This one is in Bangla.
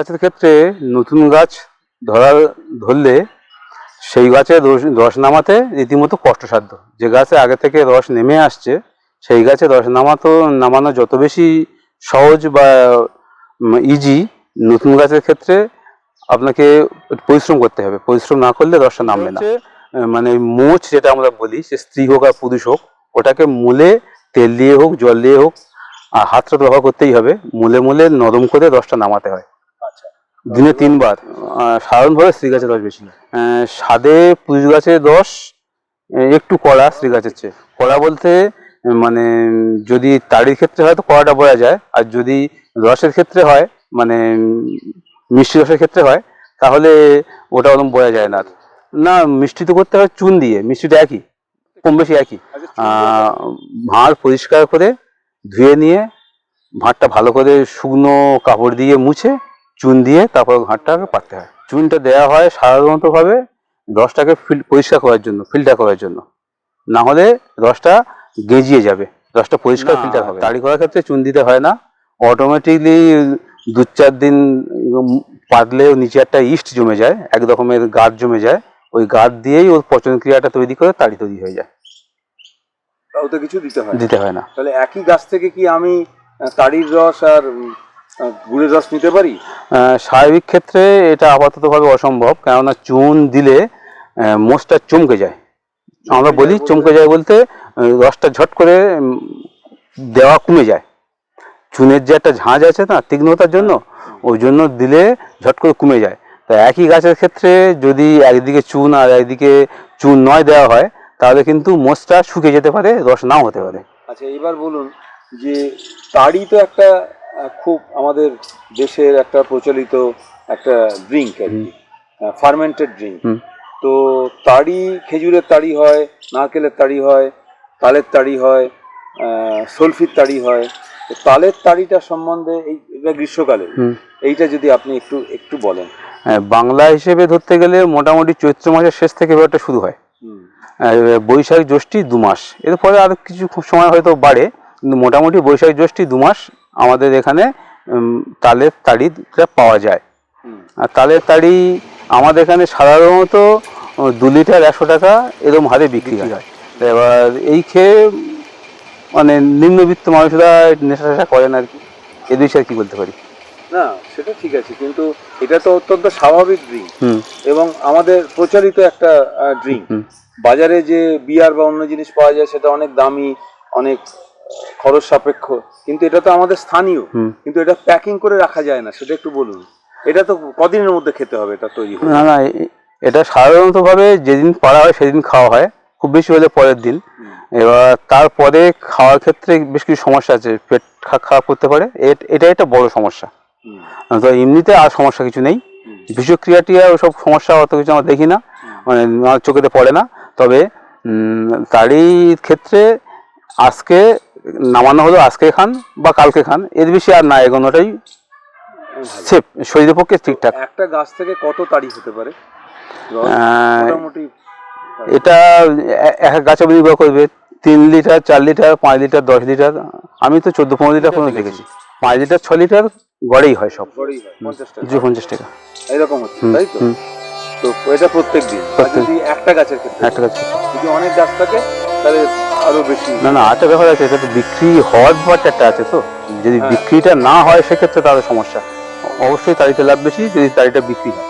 গাছের ক্ষেত্রে নতুন গাছ ধরার ধরলে সেই গাছে রস রস নামাতে রীতিমতো কষ্টসাধ্য। যে গাছে আগে থেকে রস নেমে আসছে সেই গাছে রস নামাতো নামানো যত বেশি সহজ বা ইজি নতুন গাছের ক্ষেত্রে আপনাকে পরিশ্রম করতে হবে। পরিশ্রম না করলে রসটা নামবে না। মানে মোচ যেটা আমরা বলি সে স্ত্রী হোক আর পুরুষ হোক ওটাকে মূলে তেল দিয়ে হোক জল দিয়ে হোক আর হাতটা ব্যবহার করতেই হবে। মূলে মূলে নরম করে রসটা নামাতে হয়। দিনে তিনবার। সাধারণভাবে স্ত্রী গাছের রস বেশি স্বাদে পুরুষ গাছের রস একটু কড়া শ্রী গাছের চেয়ে। কড়া বলতে মানে যদি তাড়ির ক্ষেত্রে হয় তো কড়াটা বোঝা যায়। আর যদি রসের ক্ষেত্রে হয় মানে মিষ্টি রসের ক্ষেত্রে হয়, তাহলে ওটা ওরকম বোঝা যায় না। না, মিষ্টি তো করতে হয় চুন দিয়ে। মিষ্টিটা একই, কম বেশি একই। ভাঁড় পরিষ্কার করে ধুয়ে নিয়ে, ভাঁড়টা ভালো করে শুকনো কাপড় দিয়ে মুছে চুন দিয়ে তারপর ভাঁড়টাকে পাততে হয়। চুনটা দেওয়া হয় সাধারণতভাবে রসটাকে ফিল পরিষ্কার করার জন্য ফিল্টার করার জন্য। না হলে রসটা গেজিয়ে যাবে। রসটা পরিষ্কার ফিল্টার হবে তাড়ি করার ক্ষেত্রে চুন দিতে হয় না। অটোমেটিকলি দু চার দিন উম পাতলে ওর নিচে একটা ইস্ট জমে যায় এক রকমের গাঢ় জমে যায়। ওই গাঢ় দিয়েই ওর পচন ক্রিয়াটা তৈরি করে তাড়ি তৈরি হয়ে যায়। তাও তো কিছু দিতে হয় দিতে হয় না। তাহলে একই গাছ থেকে কি আমি তাড়ির রস আর গুড়ের রস নিতে পারি? স্বাভাবিক ক্ষেত্রে এটা আপাততভাবে অসম্ভব কেননা চুন দিলে মোষটা চমকে যায়। আমরা বলি চমকে যায় বলতে? রসটা ঝট করে দেওয়া কমে যায়। চুনের যে একটা ঝাঁঝ আছে না তীক্ষ্ণতার জন্য ওই জন্য দিলে ঝট করে কমে যায়। তা একই গাছের ক্ষেত্রে যদি একদিকে চুন আর একদিকে চুন নয় দেওয়া হয় তাহলে কিন্তু মোষটা শুকিয়ে যেতে পারে রস নাও হতে পারে। আচ্ছা এবার বলুন যে তাড়ি তো একটা খুব আমাদের দেশের একটা প্রচলিত একটা ড্রিঙ্ক আর কি। ফার্মেন্টেড ড্রিঙ্ক তো তাড়ি খেজুরের তাড়ি হয় নারকেলের তাড়ি হয় তালের তাড়ি হয় সলফির তাড়ি হয়। তো তালের তাড়িটা সম্বন্ধে এই এটা গ্রীষ্মকালে। এইটা যদি আপনি একটু একটু বলেন। হ্যাঁ, বাংলা হিসেবে ধরতে গেলে মোটামুটি চৈত্র মাসের শেষ থেকে ব্যাপারটা শুরু হয়। বৈশাখ জ্যৈষ্ঠী দু মাস। এরপরে আর কিছু সময় হয়তো বাড়ে কিন্তু মোটামুটি বৈশাখ জ্যৈষ্ঠী দু মাস আমাদের এখানে তালের তাড়িটা পাওয়া যায়। আর তালের তাড়ি আমাদের এখানে সাধারণত দু লিটার একশো টাকা এরকম হারে বিক্রি হয়। এবার এই খেয়ে মানে নিম্নবিত্ত মানুষরা নেশা টেশা করেন আর কি। এ বিষয়ে কি বলতে পারি? না সেটা ঠিক আছে কিন্তু এটা তো অত্যন্ত স্বাভাবিক ড্রিঙ্ক এবং আমাদের প্রচলিত একটা ড্রিঙ্ক বাজারে যে বিয়ার বা অন্য জিনিস পাওয়া যায় সেটা অনেক দামি অনেক খরচ সাপেক্ষ। কিন্তু এটা তো আমাদের স্থানীয়। কিন্তু এটা প্যাকিং করে রাখা যায় না সেটা একটু বলুন। এটা তো কদিনের মধ্যে খেতে হবে এটা তৈরি না না এটা সাধারণতভাবে যেদিন পাড়া হয় সেদিন খাওয়া হয় খুব বেশি হলে পরের দিন। এবার তারপরে খাওয়ার ক্ষেত্রে বেশ কিছু সমস্যা আছে পেট খারাপ করতে পারে। এটা একটা বড় সমস্যা। তো এমনিতে আর সমস্যা কিছু নেই। বিষক্রিয়া টিয়া ওসব সমস্যা অত কিছু আমরা দেখি না। মানে আমার চোখেতে পড়ে না। তবে তারই ক্ষেত্রে আজকে নামানো হলো আজকে খান বা কালকে খান এর বেশি আর না এগোনোটাই সেফ শরীরের পক্ষে ঠিকঠাক। একটা গাছ থেকে কত তাড়ি হতে পারে? মোটামুটি এটা এক এক গাছে নির্ভর করবে তিন লিটার চার লিটার পাঁচ লিটার দশ লিটার আমি তো চোদ্দ পনেরো লিটার পর্যন্ত দেখেছি। পাঁচ লিটার ছ লিটার গড়েই হয় সব। গড়েই পঞ্চাশ টাকা। দুশো পঞ্চাশ টাকা। এরকম হচ্ছে তাই তো? তো এটা প্রত্যেক দিন। একটা গাছের ক্ষেত্রে একটা গাছে যদি অনেক গাছ থাকে তাহলে আরও বেশি। না না আচ্ছা ব্যাপার আছে এটা তো বিক্রি হওয়ার ব্যাপারটা আছে তো। যদি হ্যাঁ। বিক্রিটা না হয় সেক্ষেত্রে তাদের সমস্যা। অবশ্যই তারিখে লাভ বেশি যদি তাড়িটা বিক্রি হয়।